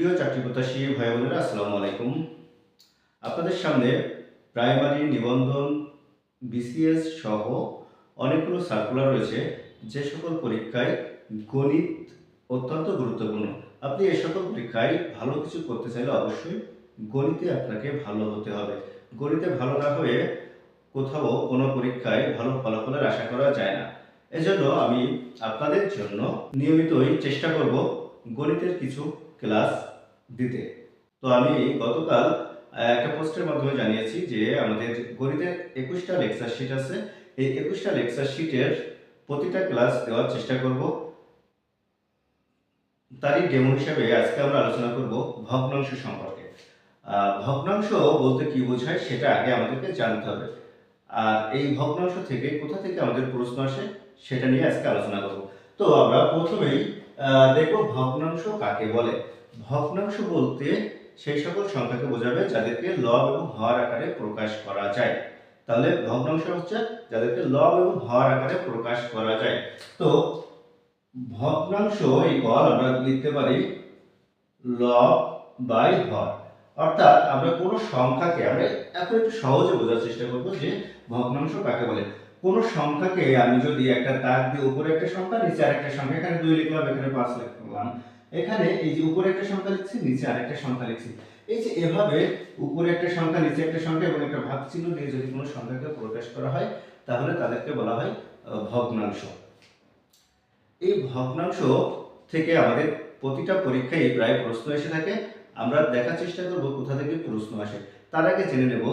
প্রিয় চাকরি প্রত্যাশী ভাই বোনেরা, আসসালামু আলাইকুম। আপনাদের সামনে প্রাইমারি নিবন্ধন, বিসিএস সহ অনেকগুলো সার্কুলার রয়েছে, যে সকল পরীক্ষায় গণিত অত্যন্ত গুরুত্বপূর্ণ। আপনি এই সকল পরীক্ষায় ভালো কিছু করতে চাইলে অবশ্যই গণিতে আপনাকে ভালো হতে হবে। গণিতে ভালো না হয়ে কোথাও কোনো পরীক্ষায় ভালো ফলাফলের আশা করা যায় না। এজন্য আমি আপনাদের জন্য নিয়মিতই চেষ্টা করব গণিতের কিছু ক্লাস দিতে। তো আমি গতকাল একটা পোস্টের মাধ্যমে জানিয়েছি যে আমাদের গণিতের একুশটা লেকচার শিট আছে। এই একুশটা লেকচার শিটের প্রতিটা ক্লাস দেওয়ার চেষ্টা করব। তারই ডেমো হিসাবে আজকে আমরা আলোচনা করব ভগ্নাংশ সম্পর্কে। ভগ্নাংশ বলতে কি বোঝায় সেটা আগে আমাদেরকে জানতে হবে। আর এই ভগ্নাংশ থেকে কোথা থেকে আমাদের প্রশ্ন আসে সেটা নিয়ে আজকে আলোচনা করব। তো আমরা প্রথমেই দেখব ভগ্নাংশ কাকে বলে। ভগ্নাংশ বলতে সেই সকল সংখ্যাকে বোঝাবে যাদেরকে লব এবং হর আকারে প্রকাশ করা যায়। তাহলে ভগ্নাংশ হচ্ছে যাদেরকে লব এবং হর আকারে প্রকাশ করা যায়। তো ভগ্নাংশ এই কল আমরা লিখতে পারি লব বাই হর অর্থাৎ আমরা কোনো সংখ্যাকে, আমরা এখন একটু সহজে বোঝার চেষ্টা করব যে ভগ্নাংশ কাকে বলে। কোনো সংখ্যাকে আমি যদি একটা দাগ দিয়ে উপরে একটা সংখ্যা, নিচে আরেকটা সংখ্যা, এখানে দুই লিখলাম, এখানে পাঁচ লিখলাম। এখানে এই যে উপরে একটা সংখ্যা লিখছি, নিচে আরেকটা সংখ্যা লিখছি। এই যে এভাবে উপরে একটা সংখ্যা, নিচে একটা সংখ্যা এবং একটা ভাগ চিহ্ন দিয়ে যদি কোনো সংখ্যাকে প্রকাশ করা হয়, তাহলে তাদেরকে বলা হয় ভগ্নাংশ। এই ভগ্নাংশ থেকে আমাদের প্রতিটা পরীক্ষায় প্রায় প্রশ্ন এসে থাকে। আমরা দেখার চেষ্টা করব কোথা থেকে প্রশ্ন আসে। তার আগে জেনে নেব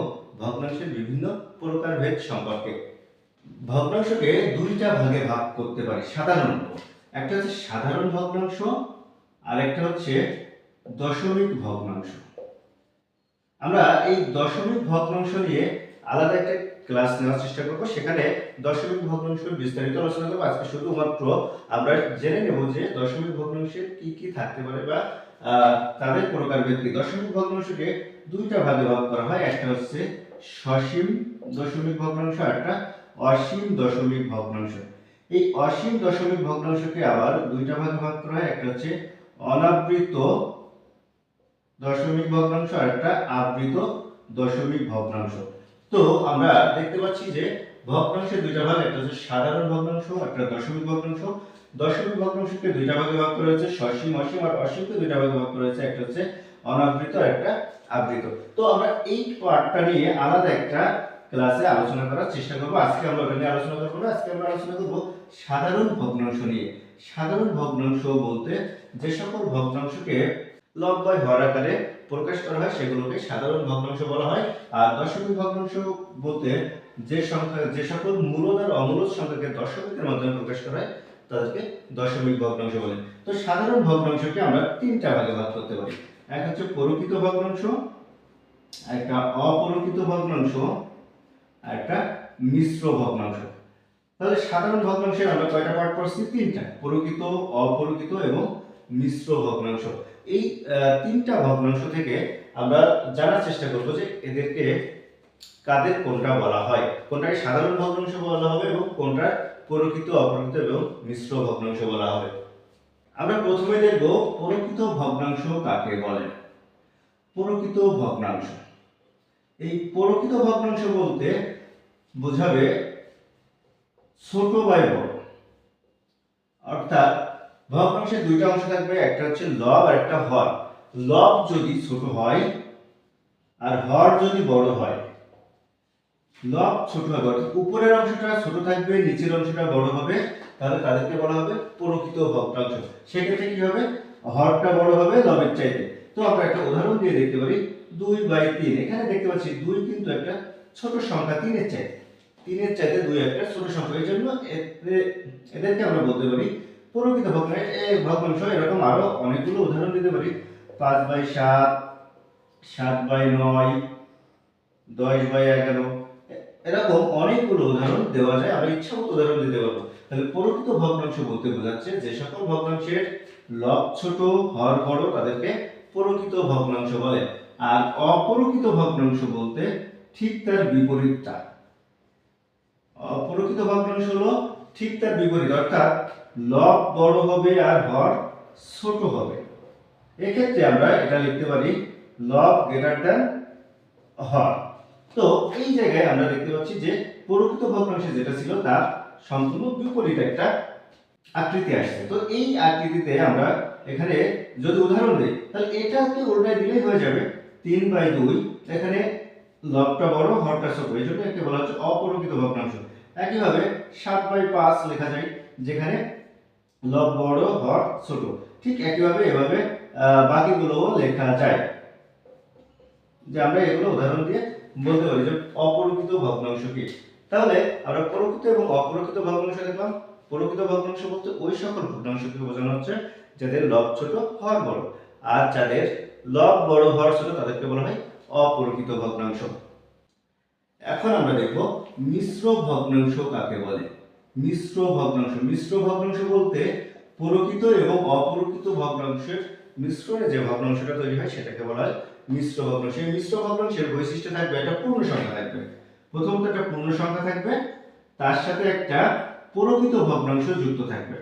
ভগ্নাংশের বিভিন্ন প্রকারভেদ সম্পর্কে। ভগ্নাংশকে দুইটা ভাগে ভাগ করতে পারি সাধারণত একটা হচ্ছে সাধারণ ভগ্নাংশ আর একটা হচ্ছে দশমিক ভগ্নাংশ। আমরা এই দশমিক ভগ্নাংশ নিয়ে আলাদা একটা ক্লাস নেওয়ার চেষ্টা করব। সেখানে দশমিক ভগ্নাংশের বিস্তারিত আলোচনা করব। আজকে শুধুমাত্র আমরা জেনে নেব যে দশমিক ভগ্নাংশের কি কি থাকতে পারে বা তাদের প্রকারভেদ কি দশমিক ভগ্নাংশকে দুইটা ভাগে ভাগ করা হয়। একটা হচ্ছে সসীম দশমিক ভগ্নাংশ একটা অসীম দশমিক ভগ্নাংশ। এই অসীম দশমিক ভগ্নাংশকে আবার দুইটা ভাগে ভাগ করা হয়। একটা হচ্ছে অনাবৃত দশমিক ভগ্নাংশ আর একটা আবৃত দশমিক ভগ্নাংশ। তো আমরা দেখতে পাচ্ছি যে ভগ্নাংশের দুইটা ভাগ, একটা হচ্ছে সাধারণ ভগ্নাংশ, একটা দশমিক ভগ্নাংশ। দশমিক ভগ্নাংশকে দুইটা ভাগে ভাগ করা হয়েছে, সসীম, অসীম আর অসীমকে দুইটা ভাগে ভাগ করা হয়েছে, একটা হচ্ছে অনাবৃত আর একটা আবৃত। তো আমরা এই পার্টটা নিয়ে আলাদা একটা ক্লাসে আলোচনা করার চেষ্টা করব। আজকে আমরা ওটা নিয়ে আলোচনা করব আজকে আমরা আলোচনা করব সাধারণ ভগ্নাংশ নিয়ে। সাধারণ ভগ্নাংশ বলতে যে সকল ভগ্নাংশকে লব হর আকারে প্রকাশ করা হয়, সেগুলোকে সাধারণ ভগ্নাংশ বলা হয়। আর দশমিক ভগ্নাংশ বলতে যে সংখ্যা, যে সকল মূলদ আর অমূলদ সংখ্যাকে দশমিকের মাধ্যমে প্রকাশ করা হয়, তাদেরকে দশমিক ভগ্নাংশ বলে। তো সাধারণ ভগ্নাংশকে আমরা তিনটা ভাগে ভাগ করতে পারি। এক হচ্ছে পরকিত ভগ্নাংশ, একটা অপরকিত ভগ্নাংশ একটা মিশ্র ভগ্নাংশ। তাহলে সাধারণ ভগ্নাংশের আমরা কয়টা পার্ট পড়ছি? তিনটা। পরকিত, অপরকিত এবং মিশ্র ভগ্নাংশ। এই তিনটা ভগ্নাংশ থেকে আমরা জানার চেষ্টা করব যে এদেরকে কাদের কোনটা বলা হয়? কোনটাকে সাধারণ ভগ্নাংশ বলা হবে এবং কোনটা পরকিত, অপরকিত এবং মিশ্র ভগ্নাংশ বলা হবে। আমরা প্রথমে দেখব পরকিত ভগ্নাংশ কাকে বলে। পরকিত ভগ্নাংশ। এই পরকিত ভগ্নাংশ বলতে বোঝাবে ছোট বাই বড়। অর্থাৎ ভগ্নাংশের দুইটা অংশ থাকবে, একটা হচ্ছে লব আর একটা হর। লব যদি ছোট হয় আর হর যদি বড় হয়, লব ছোট হবে অর্থাৎ উপরের অংশটা ছোট থাকবে, নিচের অংশটা বড় হবে, তাহলে তাদেরকে বলা হবে প্রকৃত ভগ্নাংশ সেক্ষেত্রে কি হবে? হরটা বড় হবে লবের চাইতে। তো আমরা একটা উদাহরণ দিয়ে দেখতে পারি, দুই বাই তিন। এখানে দেখতে পাচ্ছি দুই কিন্তু একটা ছোট সংখ্যা তিনের চাইতে। তিনের চাইতে দুই একটা ছোট সংখ্যা। এই জন্য এদেরকে আমরা বলতে পারি, প্রকৃত ভগ্নাংশ। এই ভগ্নাংশ এরকম আরও অনেকগুলো উদাহরণ দিতে পারি। পাঁচ বাই সাত সাত বাই নয়, দশ বাই এগারো। এরকম অনেকগুলো উদাহরণ দেওয়া যায়। আমরা ইচ্ছা মতো উদাহরণ দিতে পারব। তাহলে প্রকৃত ভগ্নাংশ বলতে বোঝাচ্ছে যে সকল ভগ্নাংশের লব ছোট, হর বড় তাদেরকে প্রকৃত ভগ্নাংশ বলে। আর অপরকিত ভগ্নাংশ বলতে ঠিক তার বিপরীতটা। অপরকিত ভগ্নাংশ হলো ঠিক তার বিপরীত, অর্থাৎ লব বড় হবে আর হর ছোট হবে। এক্ষেত্রে আমরা এটা লিখতে পারি লব গ্রেটার দ্যান হর। তো এই জায়গায় আমরা দেখতে পাচ্ছি যে প্রকৃত ভগ্নাংশে যেটা ছিল তার সম্পূর্ণ বিপরীত একটা আকৃতি আসছে। তো এই আকৃতিতে আমরা এখানে যদি উদাহরণ দিই, তাহলে এটাকে উল্টায় দিলেই হয়ে যাবে তিন বাই দুই। এখানে লবটা বড়, হরটা ছোট। এই জন্য একে বলা হচ্ছে অপরকিত ভগ্নাংশ একইভাবে সাত বাই পাঁচ লেখা যায়, যেখানে লব বড়, হর, ছোট। ঠিক একইভাবে এভাবে বাকিগুলোও লেখা যায়। যে আমরা এগুলো উদাহরণ দিয়ে বলতে পারি যে অপরকিত ভগ্নাংশ কি তাহলে আমরা প্রকৃত এবং অপ্রকৃত ভগ্নাংশ দেখলাম। প্রকৃত ভগ্নাংশ বলতে ওই সকল ভগ্নাংশকে বোঝানো হচ্ছে যাদের লব ছোট, হর বড়। আর যাদের লব বড়, হর ছোট, তাদেরকে বলা হয় অপ্রকৃত ভগ্নাংশ। এখন আমরা দেখব মিশ্র ভগ্নাংশ কাকে বলে? মিশ্র ভগ্নাংশ। মিশ্র ভগ্নাংশ বলতে প্রকৃত এবং অপ্রকৃত ভগ্নাংশের মিশ্রণে যে ভগ্নাংশটা তৈরি হয় সেটাকে বলা হয় মিশ্র ভগ্নাংশ। এই মিশ্র ভগ্নাংশের বৈশিষ্ট্য থাকবে একটা পূর্ণ সংখ্যা থাকবে। প্রথমত একটা পূর্ণ সংখ্যা থাকবে, তার সাথে একটা প্রকৃত ভগ্নাংশ যুক্ত থাকবে।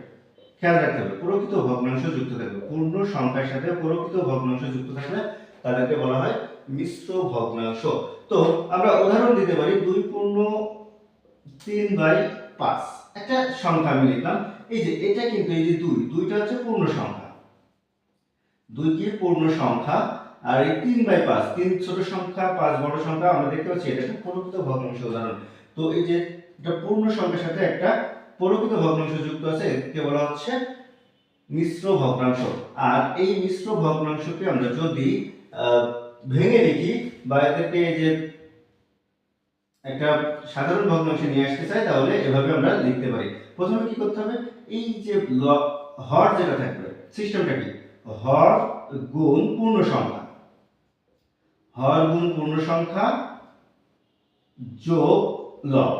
খেয়াল রাখতে হবে, প্রকৃত ভগ্নাংশ যুক্ত থাকবে। পূর্ণ সংখ্যার সাথে প্রকৃত ভগ্নাংশ যুক্ত থাকলে তাদেরকে বলা হয় মিশ্র ভগ্নাংশ। তো আমরা উদাহরণ দিতে পারি দুই পূর্ণ তিন বাই পাঁচ। একটা সংখ্যা আমি লিখলাম। এই যে এটা কিন্তু এই যে দুই, দুইটা হচ্ছে পূর্ণ সংখ্যা। দুই কি পূর্ণ সংখ্যা? আর এই তিন বাই পাঁচ, তিন ছোট সংখ্যা, পাঁচ বড় সংখ্যা, আমরা দেখতে পাচ্ছি এটা একটা প্রকৃত ভগ্নাংশ উদাহরণ। তো এই যে এটা পূর্ণ সংখ্যার সাথে একটা প্রকৃত ভগ্নাংশ যুক্ত আছে, একে বলা হচ্ছে মিশ্র ভগ্নাংশ। আর এই মিশ্র ভগ্নাংশকে আমরা যদি ভেঙে লিখি বা এদেরকে যে একটা সাধারণ ভগ্নাংশে নিয়ে আসতে চাই তাহলে এভাবে আমরা লিখতে পারি। প্রথমে কি করতে হবে? এই যে হর যেটা থাকবে, সিস্টেমটা কি? হর গুণ পূর্ণ সংখ্যা। হর গুণ পূর্ণ সংখ্যা যোগ লব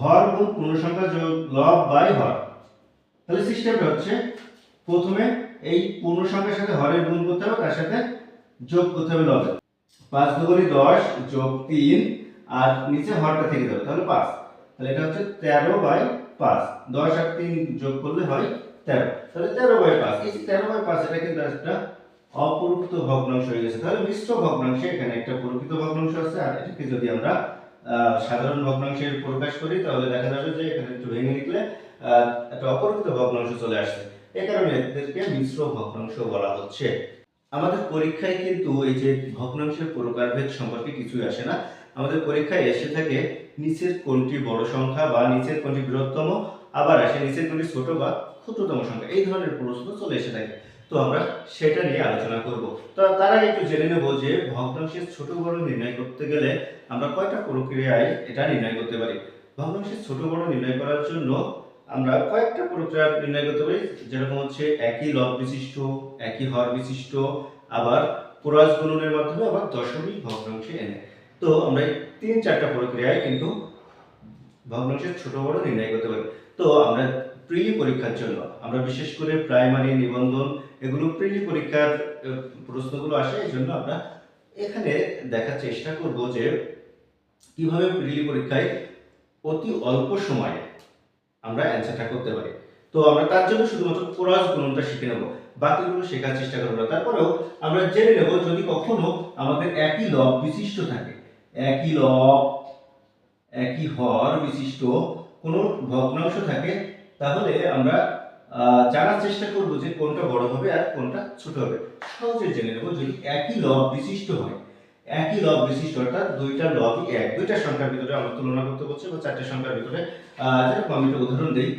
হর গুণ পূর্ণ সংখ্যা যোগ লব বাই হর। তাহলে সিস্টেমটা হচ্ছে, প্রথমে এই পূর্ণ সংখ্যার সাথে হরের গুণ করতে হবে, তার সাথে যোগ করতে হবে লবের পাঁচ দুগুণি দশ যোগ তিন, আর নিচে হরটা থেকে যাবে তাহলে পাঁচ। তাহলে এটা হচ্ছে তেরো বাই পাঁচ। দশ আর তিন যোগ করলে হয় তেরো। তাহলে তেরো বাই পাঁচ। এই তেরো বাই পাঁচ, এটা কিন্তু একটা অপরকৃত ভগ্নাংশ হয়ে গেছে। তাহলে মিশ্র ভগ্নাংশে এখানে একটা প্রকৃত ভগ্নাংশ আছে। আর এটাকে যদি আমরা সাধারণ ভগ্নাংশের প্রকাশ করি, তাহলে দেখা যাবে যে এখানে একটু ভেঙে লিখলে একটা অপরকৃত ভগ্নাংশ চলে আসছে। এ কারণে এদেরকে মিশ্র ভগ্নাংশ বলা হচ্ছে। আমাদের পরীক্ষায় কিন্তু এই যে ভগ্নাংশের প্রকারভেদ সম্পর্কে কিছুই আসে না। আমাদের পরীক্ষায় এসে থাকে নিচের কোনটি বড় সংখ্যা বা নিচের কোনটি বৃহত্তম, আবার আসে নিচের কোনটি ছোট বা ক্ষুদ্রতম সংখ্যা। এই ধরনের প্রশ্ন চলে এসে থাকে। তো আমরা সেটা নিয়ে আলোচনা করব। তো তার একটু জেনে নেব যে ভগ্নাংশের ছোট বড় নির্ণয় করতে গেলে আমরা কয়টা প্রক্রিয়ায় এটা নির্ণয় করতে পারি? ভগ্নাংশের ছোট বড় নির্ণয় করার জন্য আমরা কয়েকটা প্রক্রিয়া নির্ণয় করতে পারি। যেরকম হচ্ছে একই লব বিশিষ্ট, একই হর বিশিষ্ট, আবার পুরাজ গুণনের মাধ্যমে আবার দশমিক ভগ্নাংশে এনে। তো আমরা তিন চারটা প্রক্রিয়ায় কিন্তু ভগ্নাংশের ছোট বড় নির্ণয় করতে পারি। তো আমরা প্রিলি পরীক্ষার জন্য, আমরা বিশেষ করে প্রাইমারি, নিবন্ধন এগুলো প্রিলি পরীক্ষার প্রশ্নগুলো আসে, এই জন্য আমরা এখানে দেখার চেষ্টা করব যে কীভাবে প্রিলি পরীক্ষায় অতি অল্প সময়ে আমরা অ্যান্সারটা করতে পারি। তো আমরা তার জন্য শুধুমাত্র কোরাস গুণনটা শিখে নেব। বাকিগুলো শেখার চেষ্টা করব না। তারপরেও আমরা জেনে নেব যদি কখনো আমাদের একই লব বিশিষ্ট থাকে, একই লব, একই হর বিশিষ্ট কোনো ভগ্নাংশ থাকে, তাহলে আমরা জানার চেষ্টা করব যে কোনটা বড় হবে আর কোনটা ছোট হবে। সহজে জেনে নেব যদি একই লব বিশিষ্ট হয় একই লব বিশিষ্ট, অর্থাৎ দুইটা লবই এক। দুইটা সংখ্যার ভিতরে আমরা তুলনা করতে বলছি বা চারটে সংখ্যার ভিতরে যেরকম আমি একটা উদাহরণ দিই,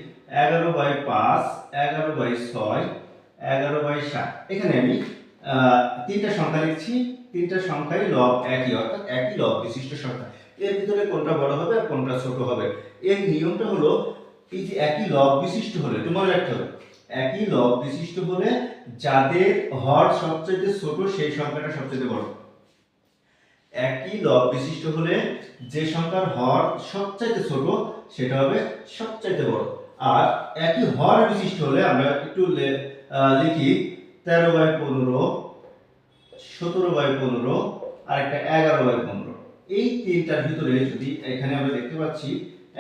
এগারো বাই পাঁচ, এগারো বাই ছয়, এগারো বাই সাত। এখানে আমি তিনটা সংখ্যা লিখছি, তিনটা সংখ্যাই লব একই, অর্থাৎ একই লব বিশিষ্ট সংখ্যা। এর ভিতরে কোনটা বড় হবে আর কোনটা ছোট হবে? এর নিয়মটা হলো, এই যে একই লব বিশিষ্ট হলে, একটু মনে রাখতে হবে, একই লব বিশিষ্ট হলে যাদের হর সবচেয়ে ছোট, সেই সংখ্যাটা সবচেয়ে বড়। একই লব বিশিষ্ট হলে যে সংখ্যার হর সবচাইতে ছোট, সেটা হবে সবচাইতে বড়। আর একই হর বিশিষ্ট হলে আমরা একটু লিখি তেরো বাই পনেরো, সতেরো বাই পনেরো, আর একটা এগারো বাই পনেরো। এই তিনটার ভিতরে যদি এখানে আমরা দেখতে পাচ্ছি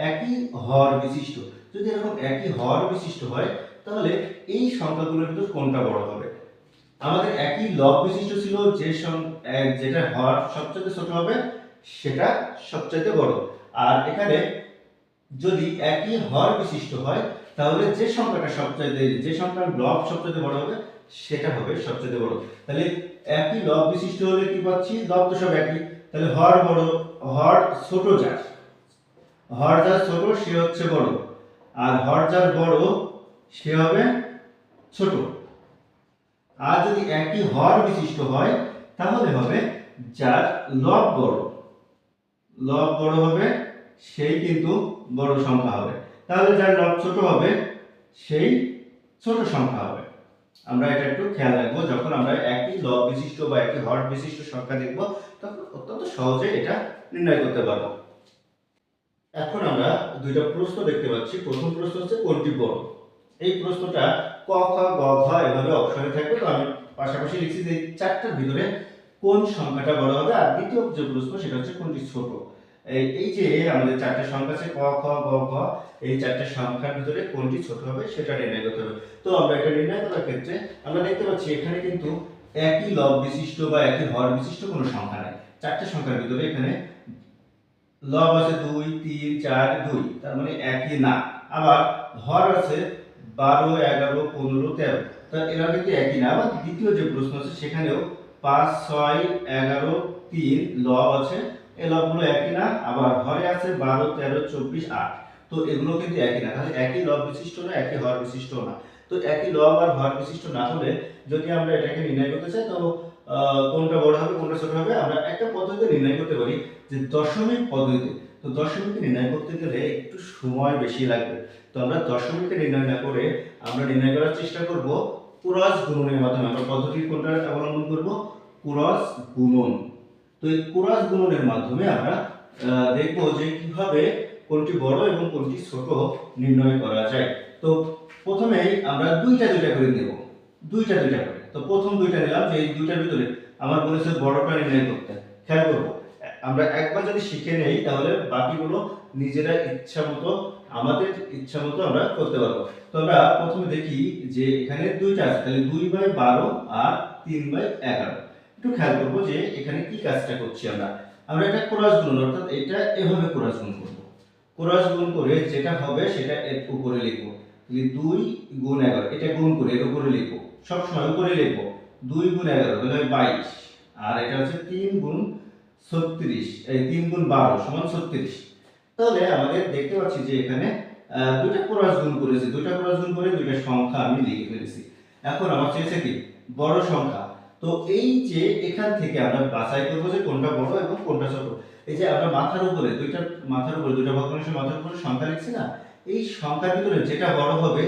একই হর বিশিষ্ট, যদি এরকম একই হর বিশিষ্ট হয়, তাহলে এই সংখ্যাগুলোর ভিতর কোনটা বড় হবে? আমাদের একই লব বিশিষ্ট ছিল যে যেটা হর সবচেয়ে ছোট হবে, সেটা সবচেয়ে বড়। আর এখানে যদি একই হর বিশিষ্ট হয়, তাহলে যে সংখ্যাটা সবচাইতে যে সংখ্যার লব সবচেয়ে বড় হবে, সেটা হবে সবচেয়ে বড়। তাহলে একই লব বিশিষ্ট হলে কি পাচ্ছি? লব তো সব একই। তাহলে হর বড়, হর ছোট যার। হর যার ছোট, সে হচ্ছে বড়। আর হর যার বড়, সে হবে ছোট। আর যদি একই হর বিশিষ্ট হয়, তাহলে হবে যার লব বড়। লব বড় হবে, সেই কিন্তু বড় সংখ্যা হবে। তাহলে যার লব ছোট হবে, সেই ছোট সংখ্যা হবে। আমরা এটা একটু খেয়াল রাখব, যখন আমরা একই লব বিশিষ্ট বা একই হর বিশিষ্ট সংখ্যা দেখব, তখন অত্যন্ত সহজে এটা নির্ণয় করতে পারব। এখন আমরা দুইটা প্রশ্ন দেখতে পাচ্ছি। প্রথম প্রশ্ন হচ্ছে কোনটি বড়? এই প্রশ্নটা ক, খ, গ ঘ এভাবে অপশনে থাকবে। তো আমি পাশাপাশি লিখছি যে চারটার ভিতরে কোন সংখ্যাটা বড় হবে আর দ্বিতীয় যে প্রশ্ন, সেটা হচ্ছে কোনটি ছোট? এই যে আমাদের চারটে সংখ্যা আছে, ক, খ, গ, ঘ, এই চারটে সংখ্যার ভিতরে কোনটি ছোট হবে, সেটা নির্ণয় করতে হবে। তো আমরা এটা নির্ণয় করার ক্ষেত্রে আমরা দেখতে পাচ্ছি এখানে কিন্তু একই লব বিশিষ্ট বা একই হর বিশিষ্ট কোনো সংখ্যা নাই। চারটে সংখ্যার ভিতরে এখানে লব আছে দুই, তিন, চার, দুই। তার মানে একই না। আবার হর আছে বারো, এগারো, পনেরো, তেরো। তা এরা কিন্তু একই না? আবার দ্বিতীয় যে প্রশ্ন আছে, সেখানেও পাঁচ, ছয়, এগারো, তিন, লব আছে। এই লবগুলো একই না? আবার হরে আছে বারো, তেরো, চব্বিশ, আট। তো এগুলো কিন্তু একই না। তাহলে একই লব বিশিষ্ট না, একই হর বিশিষ্ট না? তো একই লব আর হর বিশিষ্ট না হলে যদি আমরা এটাকে নির্ণয় করতে চাই, তো কোনটা বড় হবে, কোনটা ছোট হবে? আমরা একটা পদ্ধতিতে নির্ণয় করতে পারি যে দশমিক পদ্ধতি তো দশমিক নির্ণয় করতে গেলে একটু সময় বেশি লাগবে। তো আমরা দশমিকে নির্ণয় না করে আমরা নির্ণয় করার চেষ্টা করব কুরস গুণনের মাধ্যমে। আমরা পদ্ধতি কোনটা অবলম্বন করব? কুরস গুণন। তো এই কুরস গুণনের মাধ্যমে আমরা দেখব যে কীভাবে কোনটি বড় এবং কোনটি ছোট নির্ণয় করা যায়। তো প্রথমেই আমরা দুইটা দুইটা করে নেব। দুইটা দুইটা করে। তো প্রথম দুইটা নিলাম যে এই দুইটার ভিতরে আমার বলেছে বড়টা নির্ণয় করতে। খেয়াল করব। আমরা একবার যদি শিখে নেই, তাহলে বাকিগুলো নিজেরা ইচ্ছা মতো, আমাদের ইচ্ছা মতো আমরা করতে পারব। তো আমরা প্রথমে দেখি যে এখানে দুইটা আছে, তাহলে দুই বাই বারো আর তিন বাই এগারো। একটু খেয়াল করব যে এখানে কি কাজটা করছি আমরা। আমরা এটা কোরাস গুণ, অর্থাৎ এটা এভাবে কোরাস গুণ করব। কোরাস গুণ করে যেটা হবে সেটা এর উপরে লিখব। দুই গুণ এগারো, এটা গুণ করে এর উপরে লিখব। সবসময় উপরে লিখব। দুই গুণ এগারো, তাহলে বাইশ। আর এটা হচ্ছে তিন গুণ ছত্রিশ, এই তিন গুণ বারো সমান ছত্রিশ। তাহলে আমাদের দেখতে পাচ্ছি যে এখানে দুইটা ক্রস গুণ করেছি। দুইটা ক্রস গুণ করে দুইটা সংখ্যা আমি লিখে ফেলেছি। এখন আমার চেয়েছে কি? বড় সংখ্যা। তো এই যে এখান থেকে আমরা বাছাই করব যে কোনটা বড় এবং কোনটা ছোট। এই যে আমরা মাথার উপরে দুইটা, মাথার উপরে দুইটা ভগ্নাংশের মাথার উপরে সংখ্যা লিখছি না? এই সংখ্যার ভিতরে যেটা বড় হবে,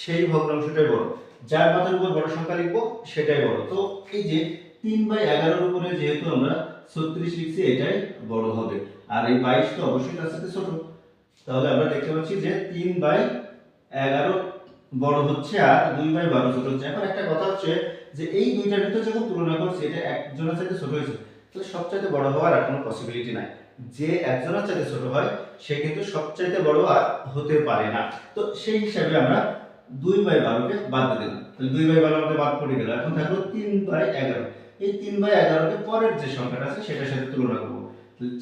সেই ভগ্নাংশটাই বড়। যার মাথার উপর বড় সংখ্যা লিখব, সেটাই বড়। তো এই যে তিন বাই এগারোর উপরে যেহেতু আমরা ছত্রিশ লিখছি এটাই বড় হবে। আর এই বাইশ তো অবশ্যই তার সাথে ছোট। তাহলে আমরা দেখতে পাচ্ছি যে তিন বাই এগারো বড় হচ্ছে আর দুই বাই বারো ছোট হচ্ছে। এখন একটা কথা হচ্ছে যে এই দুইটার ভিতরে যখন তুলনা করছি, এটা একজনের সাথে ছোট হয়েছে তো সবচাইতে বড় হওয়ার আর কোনো পসিবিলিটি নাই। যে একজনের চাইতে ছোট হয়, সে কিন্তু সবচাইতে বড় আর হতে পারে না। তো সেই হিসাবে আমরা দুই বাই বারোকে বাদ দিলাম। তাহলে দুই বাই বারো আমাদের বাদ পড়ে গেল। এখন থাকল তিন বাই এগারো। এই তিন বাই এগারোকে পরের যে সংখ্যাটা আছে সেটার সাথে তুলনা করব।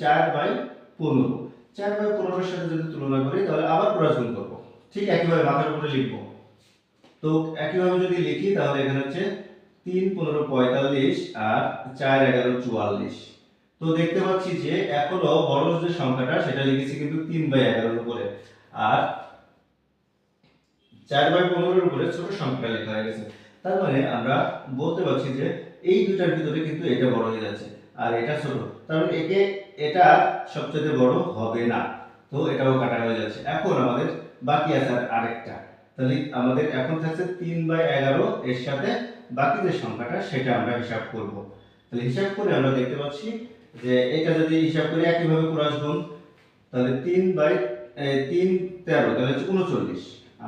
চার বাই পনেরো। চার বাই পনেরোর সাথে যদি তুলনা করি, তাহলে আবার ক্রস করব। ঠিক একইভাবে মাথার উপরে লিখব। তো একইভাবে যদি লিখি, তাহলে এখানে হচ্ছে তিন, পনেরো, পঁয়তাল্লিশ আর চার, এগারো, চুয়াল্লিশ। তো দেখতে পাচ্ছি যে এখনও বড় যে সংখ্যাটা, সেটা লিখেছি কিন্তু তিন বাই এগারোর উপরে। আর চার বাই পনেরোর উপরে ছোট সংখ্যাটা লেখা হয়ে গেছে। তার মানে আমরা বলতে পারছি যে এই দুটার ভিতরে কিন্তু এটা বড় হয়ে যাচ্ছে। আর এটা ছোট তার মানে একে এটা সবচেয়ে বড় হবে না। তো এটাও কাটা হয়ে যাচ্ছে। এখন আমাদের বাকি আছে আর আরেকটা। তাহলে আমাদের এখন থাকছে তিন বাই এগারো এর সাথে বাকি যে সংখ্যাটা, সেটা আমরা হিসাব করব। তাহলে হিসাব করে আমরা দেখতে পাচ্ছি যে এটা যদি হিসাব করি একইভাবে ক্রস গুণ, তাহলে তিন বাই তিন তেরো, তাহলে হচ্ছে উনচল্লিশ।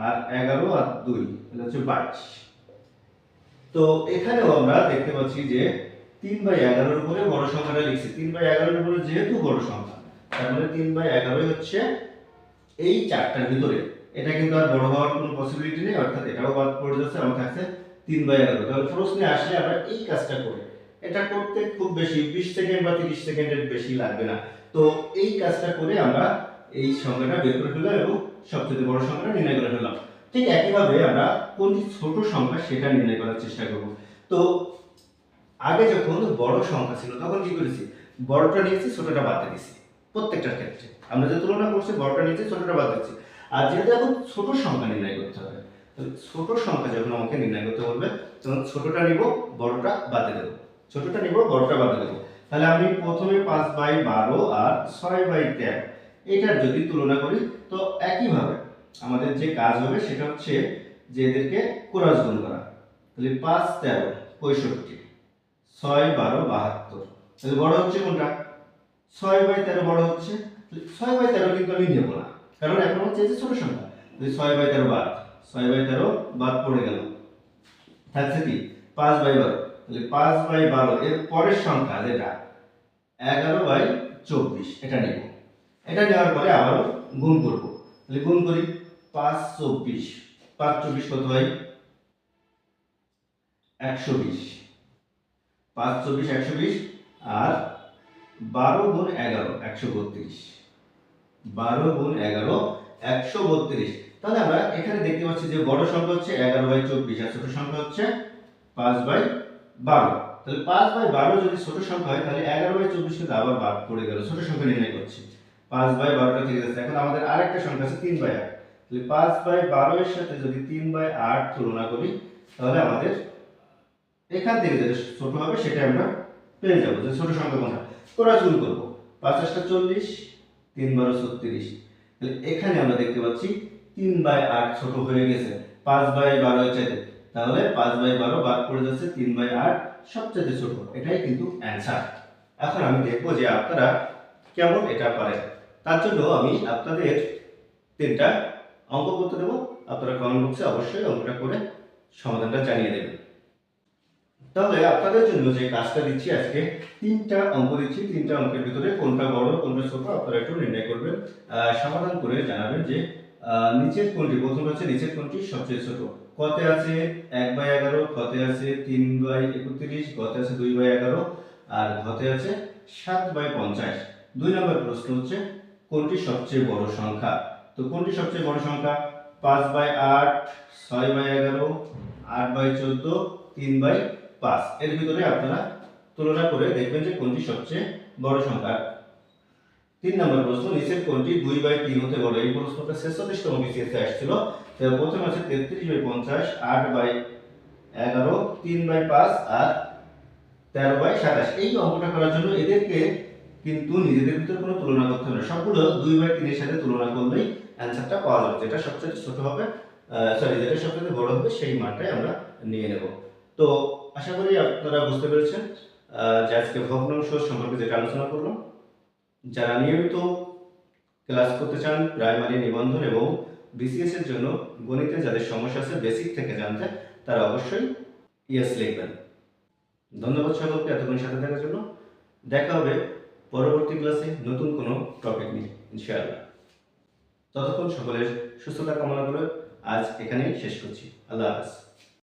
আর এগারো আর দুই, তাহলে হচ্ছে বাইশ। তো এখানেও আমরা দেখতে পাচ্ছি যে তিন বাই এগারোর উপরে বড় সংখ্যাটা লিখছি। তিন বাই এগারোর উপরে যেহেতু বড় সংখ্যা, তার মানে তিন বাই এগারোই হচ্ছে এই চারটার ভিতরে। এটা কিন্তু আর বড় হওয়ার কোনো পসিবিলিটি নেই, অর্থাৎ এটাও বাদ পড়ে যাচ্ছে আমার থাকছে তিন বাই এগারো। তাহলে প্রশ্নে আসলে আমরা এই কাজটা করি। এটা করতে খুব বেশি, বিশ সেকেন্ড বা তিরিশ সেকেন্ডের বেশি লাগবে না। তো এই কাজটা করে আমরা এই সংখ্যাটা বের করে ফেললাম এবং সবচেয়ে বড় সংখ্যাটা নির্ণয় করে ফেললাম। ঠিক একইভাবে আমরা কোনটি ছোট সংখ্যা সেটা নির্ণয় করার চেষ্টা করব। তো আগে যখন বড় সংখ্যা ছিল, তখন কি করেছি? বড়টা নিয়েছি, ছোটটা বাদ দিয়েছি, প্রত্যেকটার ক্ষেত্রে। আমরা যে তুলনা করছি, বড়টা নিয়েছি, ছোটটা বাদ দিচ্ছি আর যেহেতু এখন ছোট সংখ্যা নির্ণয় করতে হবে ছোট সংখ্যা যখন আমাকে নির্ণয় করতে বলবে, তখন ছোটটা নিব, বড়টা বাদে দেবো। ছোটটা নিব, বড়টা বাদে দেবো। তাহলে আমি প্রথমে পাঁচ বাই বারো আর ছয় বাই তেরো, এটার যদি তুলনা করি, তো একইভাবে আমাদের যে কাজ হবে সেটা হচ্ছে যে এদেরকে কোরাস গুণ করা তাহলে পাঁচ তেরো, পঁয়ষট্টি, ছয় বারো, বাহাত্তর। তাহলে বড় হচ্ছে কোনটা? ছয় বাই তেরো বড় হচ্ছে। ছয় বাই তেরো কিন্তু আমি নেব না কারণ এখন হচ্ছে যে ছোট সংখ্যা। তাহলে ছয় বাই তেরো বাদ। ছয় বাই তেরো বাদ পড়ে গেল। থাকছে কি? পাঁচ বাই বারো। তাহলে পাঁচ বাই বারো এর পরের সংখ্যা যেটা? এগারো বাই চব্বিশ। এটা নেব। এটা নেওয়ার পরে আবারও গুণ করব। তাহলে গুণ করি পাঁচ চব্বিশ। পাঁচ চব্বিশ কত হয়? একশো বিশ। পাঁচ চব্বিশ, একশো বিশ আর বারো গুণ এগারো, একশো বত্রিশ। বারো গুণ এগারো, একশো বত্রিশ। তাহলে আমরা এখানে দেখতে পাচ্ছি যে বড় সংখ্যা হচ্ছে এগারো বাই চব্বিশ আর ছোট সংখ্যা হচ্ছে পাঁচ বাই বারো। তাহলে পাঁচ বাই বারো যদি ছোট সংখ্যা হয়, তাহলে এগারো বাই চব্বিশ কিন্তু আবার বাদ পড়ে গেল। ছোট সংখ্যা নির্ণয় করছি। পাঁচ বাই বারোটা থেকে যাচ্ছে এখন আমাদের আরেকটা সংখ্যা আছে, তিন বাই আট। তাহলে পাঁচ বাই বারো এর সাথে যদি তিন বাই আট তুলনা করি, তাহলে আমাদের এখান থেকে যেটা ছোট হবে সেটা আমরা পেয়ে যাব, যে ছোট সংখ্যা কোনটা? কোরা গুণ করব। পাঁচ আটটা চল্লিশ, তিন বারো ছত্রিশ। তাহলে এখানে আমরা দেখতে পাচ্ছি তিন বাই আট ছোট হয়ে গেছে। পাঁচ বাই বারো চাইতে। তাহলে পাঁচ বাই বারো বাদ পড়ে যাচ্ছে তিন বাই আট সবচেয়ে ছোট। এটাই কিন্তু অ্যান্সার এখন আমি দেখব যে আপনারা কেমন এটা পারেন। তার জন্য আমি আপনাদের তিনটা অঙ্ক করতে দেবো। আপনারা কমেন্ট বক্সে অবশ্যই অঙ্কটা করে সমাধানটা জানিয়ে দেবেন। তাহলে আপনাদের জন্য যে কাজটা দিচ্ছি আজকে, তিনটা অঙ্ক দিচ্ছি। তিনটা অঙ্কের ভিতরে কোনটা বড়, কোনটা ছোট, আপনারা একটু নির্ণয় করবেন সমাধান করে জানাবেন যে নিচের কোনটি, প্রথম হচ্ছে নিচের কোনটি সবচেয়ে ছোট। কতে আছে এক বাই এগারো, কতে আছে তিন বাই একত্রিশ গতে আছে দুই বাই এগারো, আর ঘতে আছে সাত বাই পঞ্চাশ। দুই নম্বর প্রশ্ন হচ্ছে, কোনটি সবচেয়ে বড় সংখ্যা? তো কোনটি সবচেয়ে বড় সংখ্যা? পাঁচ বাই আট, ছয় বাই এগারো, আট বাই চোদ্দ, তিন বাই পাঁচ। এর ভিতরে আপনারা তুলনা করে দেখবেন যে কোনটি সবচেয়ে বড় সংখ্যা। তিন নম্বর প্রশ্ন, নিচের কোনটি দুই বাই তিন হতে বড়? এই প্রশ্নটা ছেচল্লিশতম বিসিএসে আসছিল। প্রথম আছে তেত্রিশ বাই পঞ্চাশ, আট বাই এগারো, তিন বাই পাঁচ আর তেরো বাই সাতাশ। এই অঙ্কটা করার জন্য এদেরকে কিন্তু নিজেদের ভিতরে কোনো তুলনা করতে হবে না। সবগুলো দুই বাই তিনের সাথে তুলনা করলেই অ্যান্সারটা পাওয়া যাবে। যেটা সবচেয়ে ছোট হবে সরি যেটা সবচেয়ে বড় হবে, সেই মানটাই আমরা নিয়ে নেব। তো আশা করি আপনারা বুঝতে পেরেছেন যে আজকে ভগ্নাংশ সম্পর্কে যেটা আলোচনা করলাম। যারা নিয়মিত ক্লাস করতে চান, প্রাইমারি নিবন্ধন এবং বিসিএস এর জন্য গণিতে যাদের সমস্যা আছে বেসিক থেকে জানতে, তারা অবশ্যই ইয়েস লিখবেন। ধন্যবাদ সকলকে এতক্ষণ সাথে থাকার জন্য। দেখা হবে পরবর্তী ক্লাসে নতুন কোনো টপিক নিয়ে, ইনশাআল্লাহ। ততক্ষণ সকলের সুস্থতা কামনা করে আজ এখানেই শেষ করছি। আল্লাহ হাফেজ।